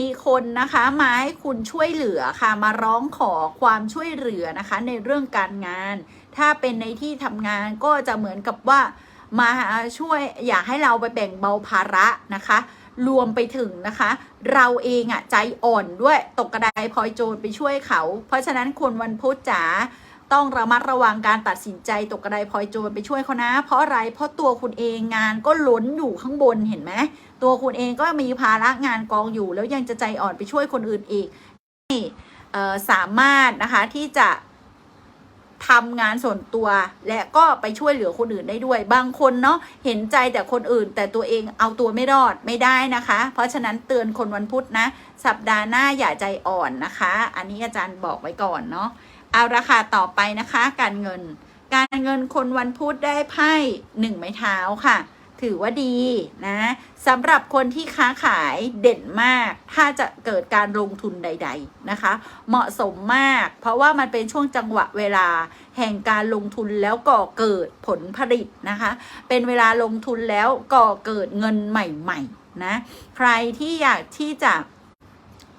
มีคนนะคะมาให้คุณช่วยเหลือค่ะมาร้องขอความช่วยเหลือนะคะ ในเรื่องการงาน ถ้าเป็นในที่ทำงานก็จะเหมือนกับว่ามาช่วยอยากให้เราไปแบ่งเบาภาระนะคะ รวมไปถึงนะคะ เราเองอะใจอ่อนด้วยตกกระไดพลอยโจรไปช่วยเขา เพราะฉะนั้นคนวันพุธจ๋า ต้องระมัดระวังการตัดสินใจตกกระไดพลอยโจรไปช่วยเขานะ เพราะอะไรเพราะตัวคุณเองงานก็ล้นอยู่ข้างบนเห็นไหมตัวคุณเองก็มีภาระงานกองอยู่ แล้วยังจะใจอ่อนไปช่วยคนอื่นอีกนี่สามารถนะคะที่จะทำงานส่วนตัวและก็ไปช่วยเหลือคนอื่นได้ด้วย บางคนเนาะเห็นใจแต่คนอื่น แต่ตัวเองเอาตัวไม่รอดไม่ได้นะคะ เพราะฉะนั้นเตือนคนวันพุธนะ สัปดาห์หน้าอย่าใจอ่อนนะคะ อันนี้อาจารย์บอกไว้ก่อนเนาะ เอาราคาต่อไปนะคะ การเงิน การเงินคนวันพุธได้ไพ่หนึ่งไม้เท้าค่ะ ถือว่าดีนะสำหรับคนที่ค้าขายเด่นมาก ถ้าจะเกิดการลงทุนใด ๆนะคะ เหมาะสมมาก เพราะว่ามันเป็นช่วงจังหวะเวลา แห่งการลงทุนแล้วก่อเกิดผลผลิตนะคะ เป็นเวลาลงทุนแล้วก่อเกิดเงินใหม่ ๆ นะ ใครที่อยากที่จะ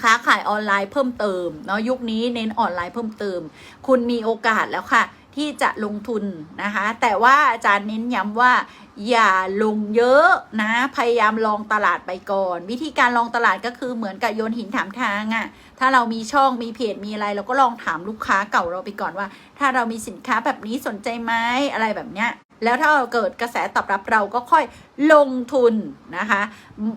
ค้าขายออนไลน์เพิ่มเติมเนาะยุคนี้เน้นออนไลน์เพิ่มเติม คุณมีโอกาสแล้วค่ะ ที่จะลงทุนนะคะ แต่ว่าอาจารย์เน้นย้ำว่าอย่าลงเยอะนะ พยายามลองตลาดไปก่อน วิธีการลองตลาดก็คือเหมือนกับโยนหินถามทางอะ่ะ ถ้าเรามีช่องมีเพจมีอะไร เราก็ลองถามลูกค้าเก่าเราไปก่อนว่า ถ้าเรามีสินค้าแบบนี้สนใจไหมอะไรแบบเนี้ย แล้วถ้าเกิดกระแสตอบรับเราก็ค่อยลงทุนนะคะ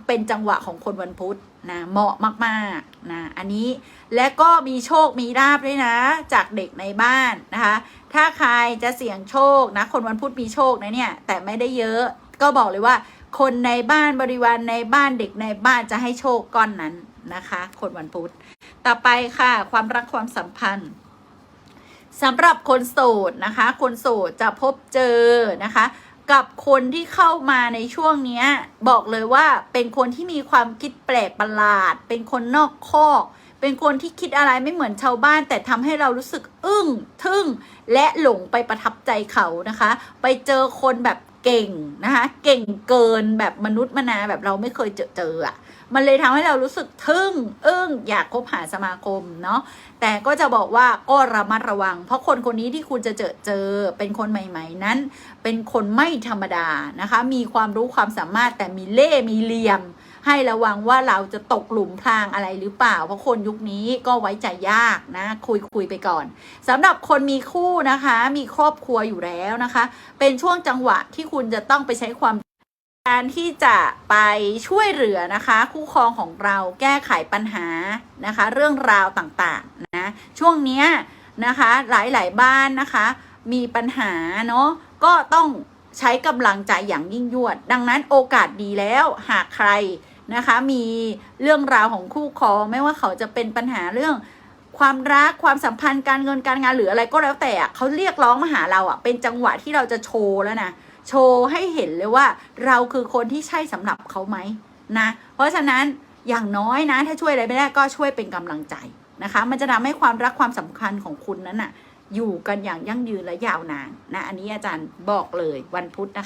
เป็นจังหวะของคนวันพุธนะเหมาะมากๆนะอันนี้และก็มีโชคมีลาบด้วยนะ จากเด็กในบ้านนะคะ ถ้าใครจะเสี่ยงโชคนะคนวันพุธมีโชคนะเนี่ยแต่ไม่ได้เยอะก็บอกเลยว่า คนในบ้านบริวารในบ้านเด็กในบ้านจะให้โชคก้อนนั้นนะคะ คนวันพุธต่อไปค่ะความรักความสัมพันธ์ สำหรับคนโสดนะคะ คนโสดจะพบเจอนะคะ กับคนที่เข้ามาในช่วงนี้บอกเลยว่าเป็นคนที่มีความคิดแปลกประหลาด เป็นคนนอกคอกเป็นคนที่คิดอะไรไม่เหมือนชาวบ้าน แต่ทำให้เรารู้สึกอึ้งทึ่ง และหลงไปประทับใจเขานะคะ ไปเจอคนแบบเก่งนะคะ เก่งเกินแบบมนุษย์มนาแบบเราไม่เคยเจอเจออะ มันเลยทำให้เรารู้สึกทึ่งอึ้งอยากคบหาสมาคมเนาะแต่ก็จะบอกว่าก็ระมัดระวัง เพราะคนคนนี้ที่คุณจะเจอเจอเป็นคนใหม่ ๆ นั้น เป็นคนไม่ธรรมดานะคะ มีความรู้ความสามารถแต่มีเล่มีเหลี่ยม ให้ระวังว่าเราจะตกหลุมพรางอะไรหรือเปล่า เพราะคนยุคนี้ก็ไว้ใจยากนะคุยคุยไปก่อนสำหรับคนมีคู่นะคะ มีครอบครัวอยู่แล้วนะคะ เป็นช่วงจังหวะที่คุณจะต้องไปใช้ความ การที่จะไปช่วยเหลือนะคะ คู่ครองของเราแก้ไขปัญหานะคะ เรื่องราวต่างๆนะช่วงนี้นะคะหลายๆบ้านนะคะ มีปัญหาเนาะก็ต้องใช้กำลังใจอย่างยิ่งยวด ดังนั้นโอกาสดีแล้วหากใครนะคะมีเรื่องราวของคู่ครองไม่ว่าเขาจะเป็นปัญหาเรื่องความรักความสัมพันธ์การเงินการงานหรืออะไรก็แล้วแต่เขาเรียกร้องมาหาเราอะเป็นจังหวะที่เราจะโชว์แล้วนะ โชว์ให้เห็นเลยว่า เราคือคนที่ใช่สำหรับเขาไหมนะ เพราะฉะนั้นอย่างน้อยนะ ถ้าช่วยอะไรไม่ได้ก็ช่วยเป็นกำลังใจนะคะ มันจะทำให้ความรักความสำคัญของคุณนั้นน่ะอยู่กันอย่างยั่งยืนและยาวนานนะ อันนี้อาจารย์บอกเลยวันพุธนะคะ